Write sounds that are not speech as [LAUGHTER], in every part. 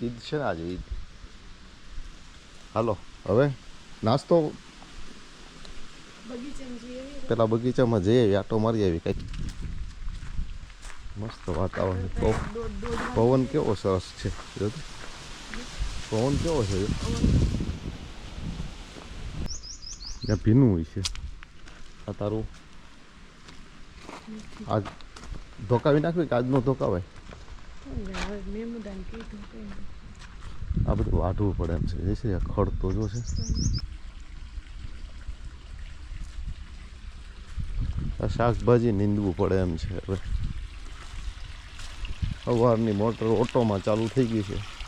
ઈદ છે ને આજે ઈદ હાલો, હવે નાસ્તો પેલા બગીચામાં જઈએ આટો મારી આવી કઈ મસ્ત વાતાવરણ પવન કેવો સરસ છે. પવન કેવો છે. ત્યાં ભીનું હોય છે. આ તારું આજ ધોકાવી નાખ્યું કે આજનો ધોકાવાય? આ બધું વાઢવું પડે એમ છે. જે છે, આ ખડ તો જો છે. આ શાકભાજી નીંદવું પડે એમ છે હવે. સવારની મોટર ઓટોમાં ચાલુ થઈ ગઈ છે.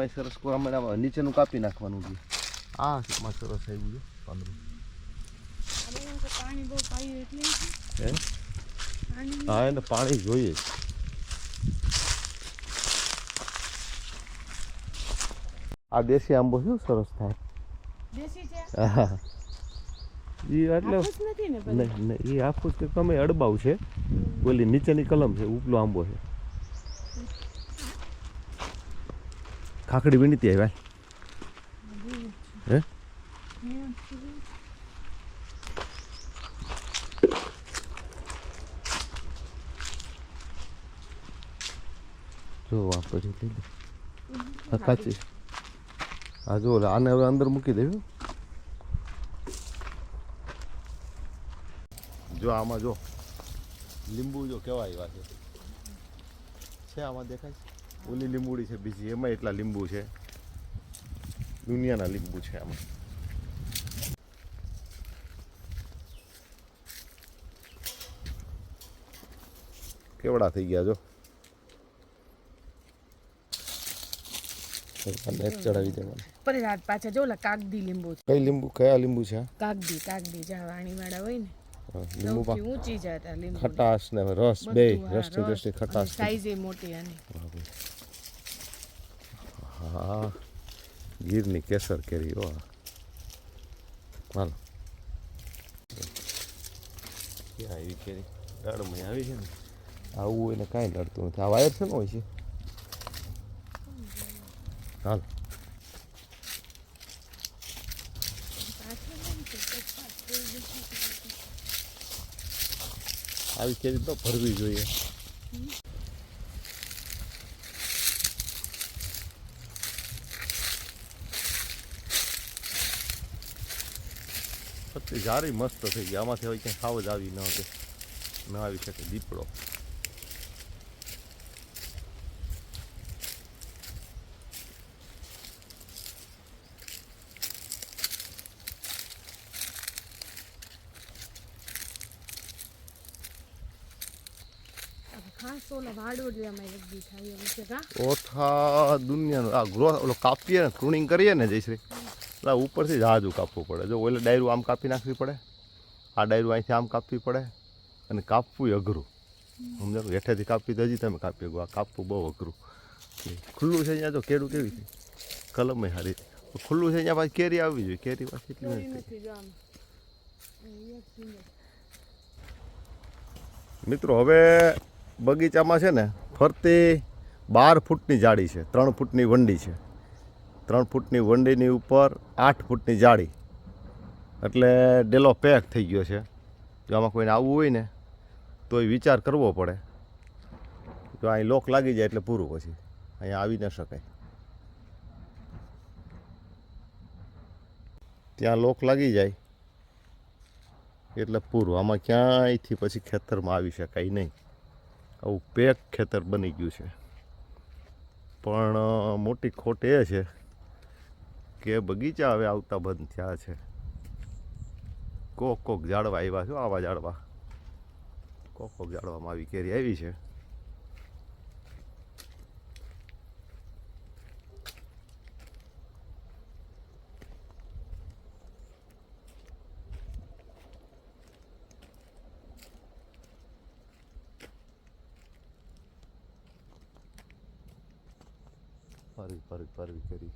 આમાં સરસ કો આમાં આમાં નીચેનું કાપી નાખવાનું છે. આ માં સરસ આવ્યું છે પાંદડું પાણી બહુ પાયું એટલે હે એને પાણી જોઈએ. આ દેશી આંબો શું સરસ થાય? દેશી છે? હા. એ એટલે? નહીં નહીં એ આખું તમે અડબાવ છે. ઓલી નીચેની કલમ છે ઉપલો આંબો છે. ખાખડી વીણીતી આવ્યા હે? જો પછી આ કાચી. જો આને હવે અંદર મૂકી દેવું જો આમાં જો લીંબુ જો કેવા આવ્યા છે આમાં દેખાય છે? ઓલી લીંબુડી છે બીજી. એમાં એટલા લીંબુ છે. દુનિયાના લીંબુ છે આમાં. કેવડા થઈ ગયા જો. અને એક ચડાવી પર રાત પાછા જો કાગદી લીંબુ છે. કઈ લીંબુ કયા લીંબુ છે? કાગદી કાગદી જા વાળા હોય ને. હા, ઊંચી જાત લીંબુ ખટાશ ને રસ બે રસની દ્રષ્ટિ ખટાશ સાઈઝ એ મોટી આની. હા ગીરની કેસર કેરી આ. હાલો ક્યાં આવી કેરી દાડમાં આવી છે ને આવું એને કાંઈ લડતું નથી આ વાયર છે ને હોય છે હાલો આવી કેરી તો ભરવી જોઈએ પત્તી જારી મસ્ત થઈ ગઈ. આમાંથી હવે ક્યાંય ખાવ જ આવી ન હતી ન આવી શકે દીપડો. ઓઠા દુનિયાનો આ ગ્રો ઓલો કાપીએ ને પ્રુનિંગ કરીએ ને જયશ્રી. એટલે ઉપરથી જ હાજુ કાપવું પડે. જો ઓલે ડાયરું આમ કાપી નાખવી પડે આ ડાયરું અહીંથી આમ કાપવી પડે અને કાપવું અઘરું. સમજો? હેઠેથી કાપવી તો હજી તમે કાપી શકો. આ કાપવું બહુ અઘરું. ખુલ્લું છે અહીંયા જો કેળું કેવી છે? કલમ સારી ખુલ્લું છે અહીંયા પાછી કેરી આવવી જોઈએ. કેરી પાછી એટલી નથી. મિત્રો હવે બગીચામાં છે ને ફરતી બાર ફૂટની જાળી છે. ત્રણ ફૂટની વંડી છે. ત્રણ ફૂટની વંડીની ઉપર, આઠ ફૂટની જાળી. એટલે ડેલો પેક થઈ ગયો છે. જો આમાં કોઈને આવવું હોય ને તો એ વિચાર કરવો પડે. જો અહીં લોક લાગી જાય એટલે પૂરું પછી. અહીંયા આવી ન શકાય. ત્યાં લોક લાગી જાય એટલે પૂરું. આમાં ક્યાંયથી પછી ખેતરમાં આવી શકાય નહીં. આવું પેક ખેતર બની ગયું છે. પણ મોટી ખોટ એ છે કે બગીચા હવે આવતા બંધ થયા છે. કોક કોક ઝાડવા આવ્યા છો, આવા ઝાડવા. કોક કોક ઝાડવામાં આવી કેરી આવી છે. ફરી ફરી ફરવી કરી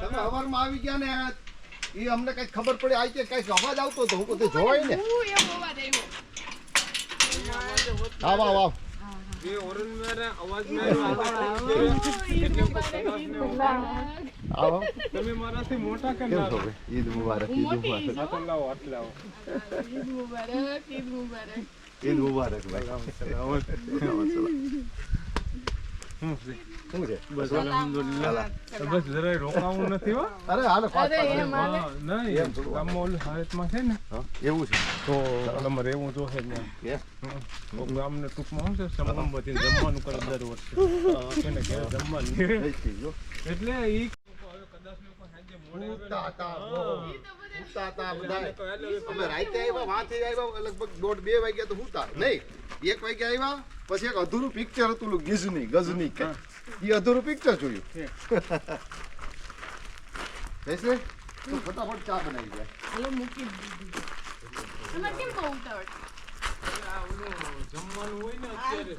તમે અવારમાં આવી ગયા ને એ અમને કઈ ખબર પડી આવી કે કંઈક અવાજ આવતો હતો હું બધે જોવાય ને હા વાહ વાહ આવો તમે મારાથી મોટા કે કેમ છો ભાઈ? ઈદ મુબારક ઈદ મુબારક ના તો લાવો હાથ લાવો ઈદ મુબારક ભાઈ શું છે? શું છે? બસ અલહમદુલિલ્લાહ. બસ જરાય રોકાવું નથી હો. અરે હાલો નહીં એમ ગામમાં ઓલું હાલતમાં છે ને. એવું છે. તો તમારે એવું જોશે ને? ગામને ટૂંકમાં શું છે બધી જમવાનું કરે દર વર્ષે. એને ઘરે જમવાનું. એટલે ઈ કદાચ હતા. હતા. અમે રાતે આવ્યા વાંથી આવ્યા લગભગ દોઢ બે વાગ્યા તો હુતા. નહીં એક વાગ્યા આવ્યા પછી એક અધૂરું પિક્ચર હતું ગઝની કે? એ અધૂરું પિક્ચર જોયું. [LAUGHS] તું ફટાફટ ચા બનાવી જાય હાલો મૂકી દીધી. જમવાનું હોય ને અત્યારે.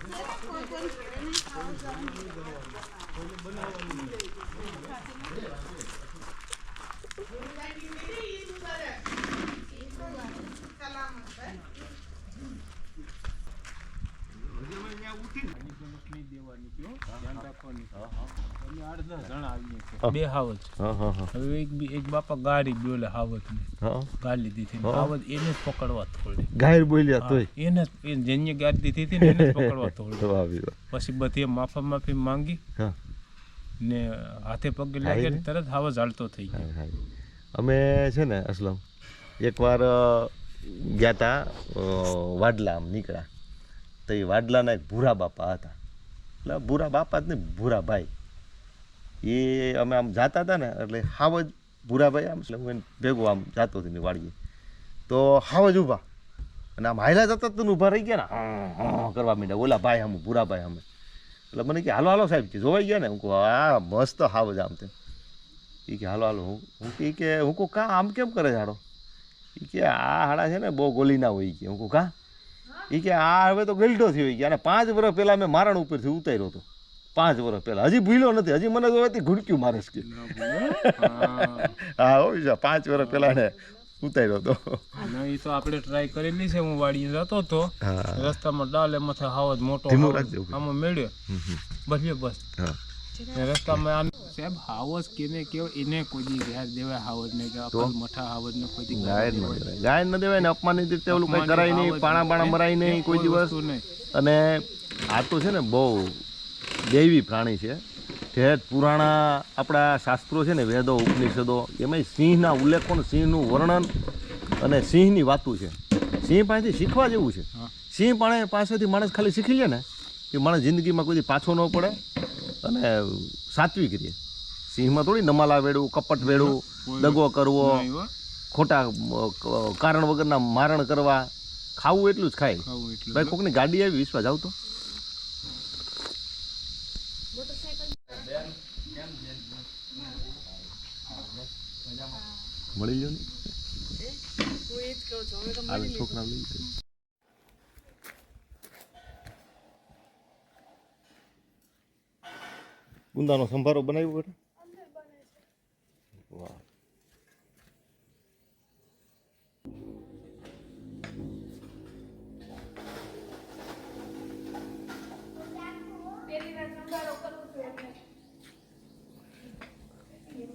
બે હાવજ. હા હા હા. હવે એક એક બાપા ગાડી બોલે હાવજ ને હા. ગાડી દીધી. એને જ પકડવા થોડી ગાયર બોલ્યા તોય. એને જ એ જેને ગાડી દીધી હતી ને એને જ પકડવા [LAUGHS] થોડી પછી બધી માફા માફી માંગી હા. ને હાથે પગે લાગે તરત હાવજ હાલતો થઈ ગયો. અમે છે ને અસલમ એકવાર ગયા તા વાડલા આમ નીકળ્યા. તો એ વાડલાના એક ભૂરા બાપા હતા. એટલે ભૂરા બાપા જ નહીં, ભૂરા ભાઈ. એ અમે આમ જાતા હતા ને, એટલે હાવ જ ભૂરાભાઈ આમ, એટલે હું એને ભેગો આમ જાતો હતો વાડીએ. તો હાવ જ ઊભા. અને આમ હાયલા જતા તો ઊભા રહી ગયા ને. કરવા માંડ્યા. ઓલા ભાઈ હમ ભૂરાભાઈ અમે એટલે મને કે, હાલો હાલો સાહેબ. કે જોવાઈ ગયા ને, હું કહું આ મસ્ત હાવ જ આમ તેમ. એ કે, હાલો હાલો. હું હું કે હું કહું, કા, આમ કેમ કરે છે હાડો એ કે, આ હાડા છે ને, બહુ ગોલીના હોય. કે, હું કહું, કા? એ કે આ હવે તો ગલઢો થયો ગયા અને પાંચ વર્ષ પહેલાં મેં મારણ ઉપરથી ઉતાર્યો હતો. પાંચ વર્ષ પહેલાં. હજી ભૂલ્યો નથી. હજી મને જોવાથી ઘૂડક્યું મારે કે. હા હોય છે પાંચ વર્ષ પહેલાં ને ઉતાર્યો હતો. એ તો આપણે ટ્રાય કરેલી છે. હું વાડીએ જતો હતો. રસ્તામાં ડાલે માથે હાવજ મોટો. આમાં મેળ્યો. બસ બસ. હા. રસ્તામાં સાહેબ હાવસ કેને કેવો એને કોઈ ઘેર દેવાય હાવસ ને કે અકલ મઠા હાવસ ને કોઈ ગાય ન દેવાય. ગાય ન દેવાય ને અપમાનિત રીતે ઓલું કઈ કરાય નહીં પાણા પાણા મરાય નહીં કોઈ દિવસ. અને આ તો છે ને બહુ દૈવી પ્રાણી છે. ઠેઠ પુરાણા આપણા શાસ્ત્રો છે ને વેદો ઉપનિષદો એમાંય સિંહના ઉલ્લેખો ને સિંહનું વર્ણન અને સિંહની વાતું છે. સિંહ પાસેથી શીખવા જેવું છે. સિંહ પાણે પાસેથી માણસ ખાલી શીખી લે ને કે માણસ જિંદગીમાં કોઈ પાછો ન પડે. અને સાત્વિક રહે સિંહમાં થોડી નમાલા વેડવું કપટ વેડવું દગો કરવો ખોટા કારણ વગરના મારણ કરવા. ખાવું એટલું જ ખાય. ભાઈ કોકની ગાડી આવી વિશ્વાસ આવતો મળી લો ને. છોકરા ગુંદાનો સંભારો બનાવ્યો બેટા વાહ.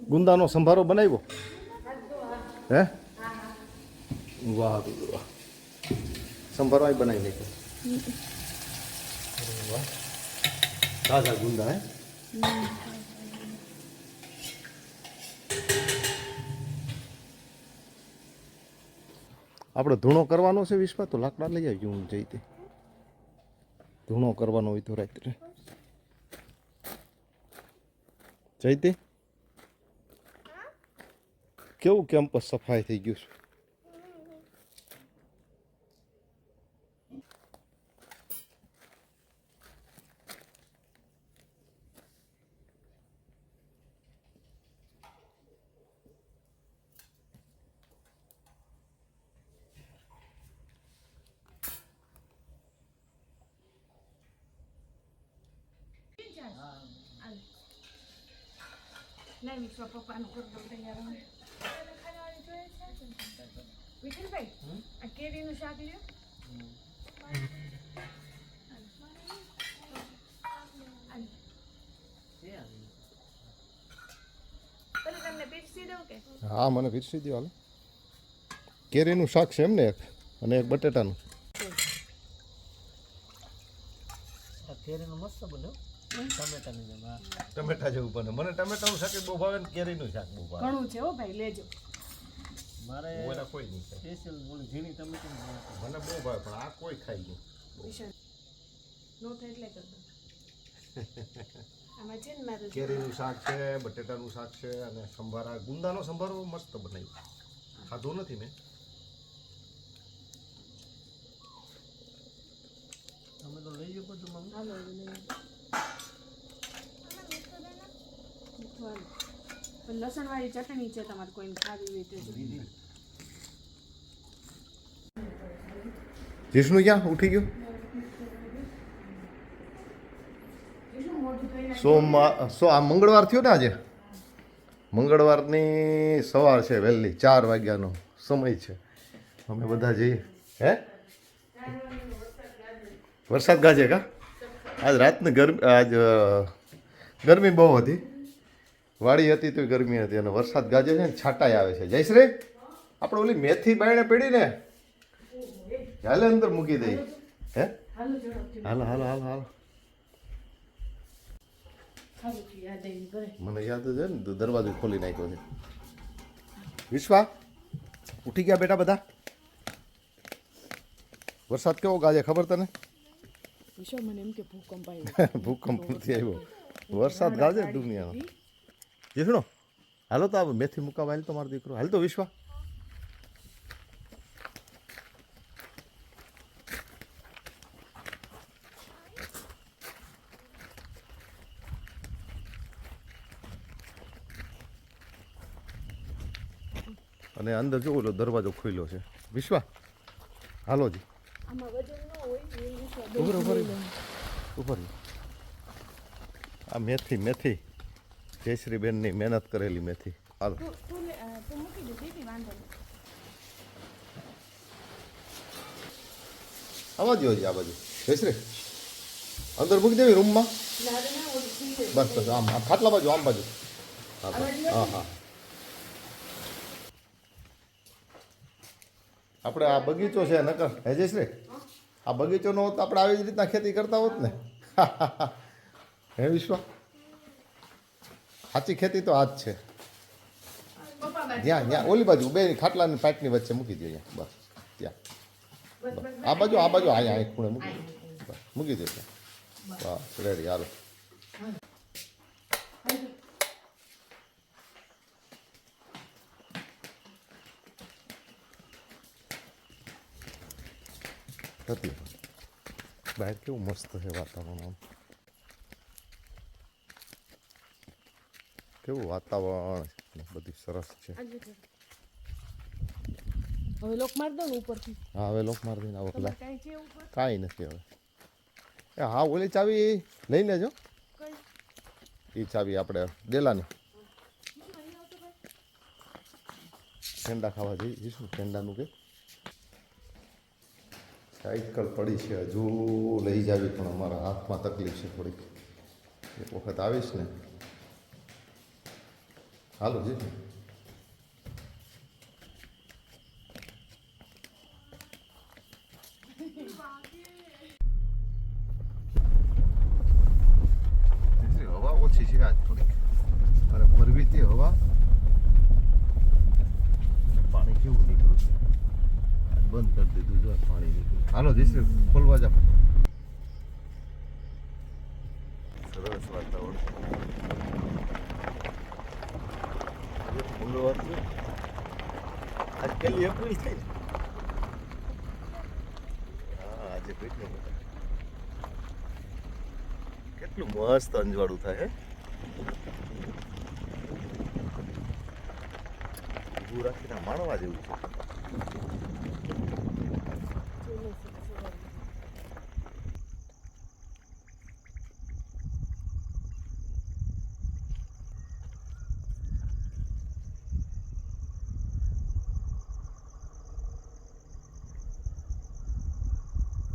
ગુંદાનો સંભારો બનાવ્યો? હે? વાહ વાહ. સંભારો અહીં બનાવી નાખ્યો. વાહ. તાજા ગુંદા, હે? આપણે ધૂણો કરવાનો છે વિશ્વા તો લાકડા લઈ આવજો હું જઈ તે. ધૂણો કરવાનો હોય તો રાત્રે. જઈતે કેવું કેમ્પસ સફાઈ થઈ ગયું છે નહીં વિશ્વ પપ્પાનું કરી દઉં તૈયાર હવે. વિઠ્ઠલભાઈ આ કેરીનું શાક લ્યો પેલું તમને હા મને પીરસી દો હાલ. કેરીનું શાક છે એમ ને એક અને એક બટેટાનું. આ કેરીનું મસ્ત બન્યું ટમેટાની જેમ ટમેટા જેવું બને. મને ટમેટાનું શાક બહુ ભાવે ને કેરીનું શાક બહુ ભાવે. ઘણું છે હો ભાઈ લેજો. મારે ઓલા કોઈ નહીં સ્પેશિયલ ઓલી ઝીણી ટમેટાની મને બહુ ભાવે પણ આ કોઈ ખાઈ ગયું નો થાય એટલે કર દઉં [LAUGHS] આમાં છે ને મારું કેરીનું શાક છે બટેટાનું શાક છે અને સંભારા ગુંદાનો સંભારો મસ્ત બનાવ્યો. ખાધો નથી મેં. તમે તો લઈ ગયો છો મમ્મી લસણ લસણવાળી ચટણી છે તમારે કોઈ ખાવી હોય તો. જીષ્ણુ ક્યાં? ઉઠી ગયો? સોમવાર સો, આ મંગળવાર થયો ને આજે? મંગળવારની સવાર છે વહેલી, ચાર વાગ્યાનો સમય છે. અમે બધા જઈએ. હે? વરસાદ ગાજે કા? આજ રાતની ગરમી, આજ ગરમી બહુ હતી. વાડી હતી તો ગરમી હતી અને વરસાદ ગાજે છે ને છાંટાઈ આવે છે. જયશ્રી આપણે ઓલી મેથી બાયણે પડી ને? હાલે અંદર મૂકી દઈ હે? હાલો હાલો હાલો હાલો હાલો હાલો થી યાદ આવી ઘરે મને યાદ છે ને દરવાજો ખોલી નાખ્યો છે. વિશ્વા ઉઠી ગયા બેટા બધા? વરસાદ કેવો ગાજે ખબર તને? મને એમ કે ભૂકંપ આવ્યો. [LAUGHS] ભૂકંપ નથી આવ્યો. વરસાદ ગાજે દુનિયાનો. જીસણો હાલો તો આ મેથી મુકાવા હાલ તો મારો દીકરો. હાલ તો વિશ્વા. અને અંદર જો ઓલો દરવાજો ખોલ્યો છે. વિશ્વા હાલો જી. ઉપર આ મેથી મેથી. જયશ્રીબેનની મહેનત કરેલી મેથી. હાલો. આવા જ આ બાજુ જયશ્રી અંદર મૂકી દેવી રૂમમાં બસ બસ આમ ખાટલા બાજુ આમ બાજુ. હા હા હા. આપણે આ બગીચો છે નકર, હે જયશ્રી આ બગીચો નો હોત આપણે આવી જ રીતના ખેતી કરતા હોત ને. [LAUGHS] હે વિશ્વા? સાચી ખેતી તો આ જ છે. જ્યાં જ્યાં, ઓલી બાજુ, બે ખાટલાની પાટની વચ્ચે મૂકી દે અહીંયા, બસ, ત્યાં. આ બાજુ આ બાજુ, અહીંયા અહીં ખૂણે મૂકી મૂકી દે ત્યાં. બસ રેડી, હાલો. હતી બહાર કેવું મસ્ત છે વાતાવરણ આમ કેવું વાતાવરણ બધું સરસ છે હવે લોક માર દો ઉપરથી હા હવે લોક માર દઈને આવો પેલા કાંઈ નથી હવે એ હા ઓલી ચાવી લઈ લેજો એ ચાવી આપણે દેલાની પેંડા ખાવા જઈ જઈશું પેંડાનું કે સાયકલ પડી છે, હજુ લઈ જાવી, પણ અમારા હાથમાં તકલીફ છે થોડીક. એક વખત આવીશ ને. હાલો, જી એટલે હવા ઓછી છે આજ થોડીક અને ફરવી તે હવા પાણી કેવું નીકળ્યું છે આજ બંધ કરી દીધું જો આ પાણી નીકળ્યું હાલો જઈશું ખોલવા જાવ સરસ વાતાવરણ આજે ફૂલો હતું આજ થઈ ને હા આજે બધા કેટલું મસ્ત અંજવાળું થાય ઊભું રાખીને માણવા જેવું છે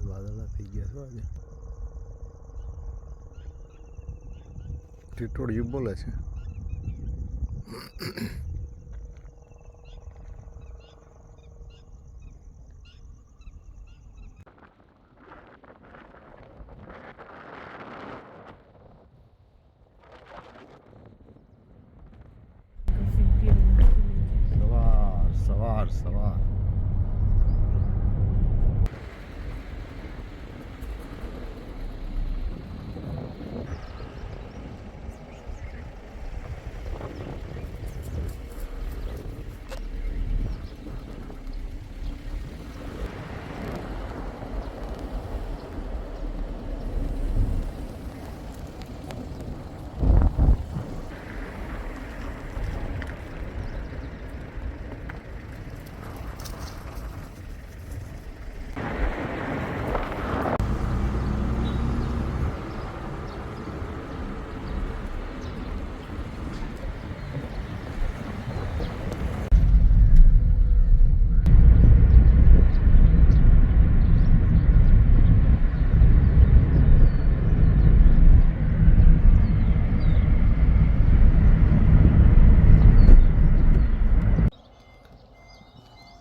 વાદળા થઈ ગયા છો આજે ટીટોળિયું બોલે છે સવાર સવાર સવાર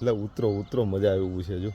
એટલે ઉતરો ઉતરો મજા આવે છે જો.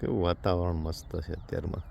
કેવું વાતાવરણ મસ્ત છે અત્યારમાં.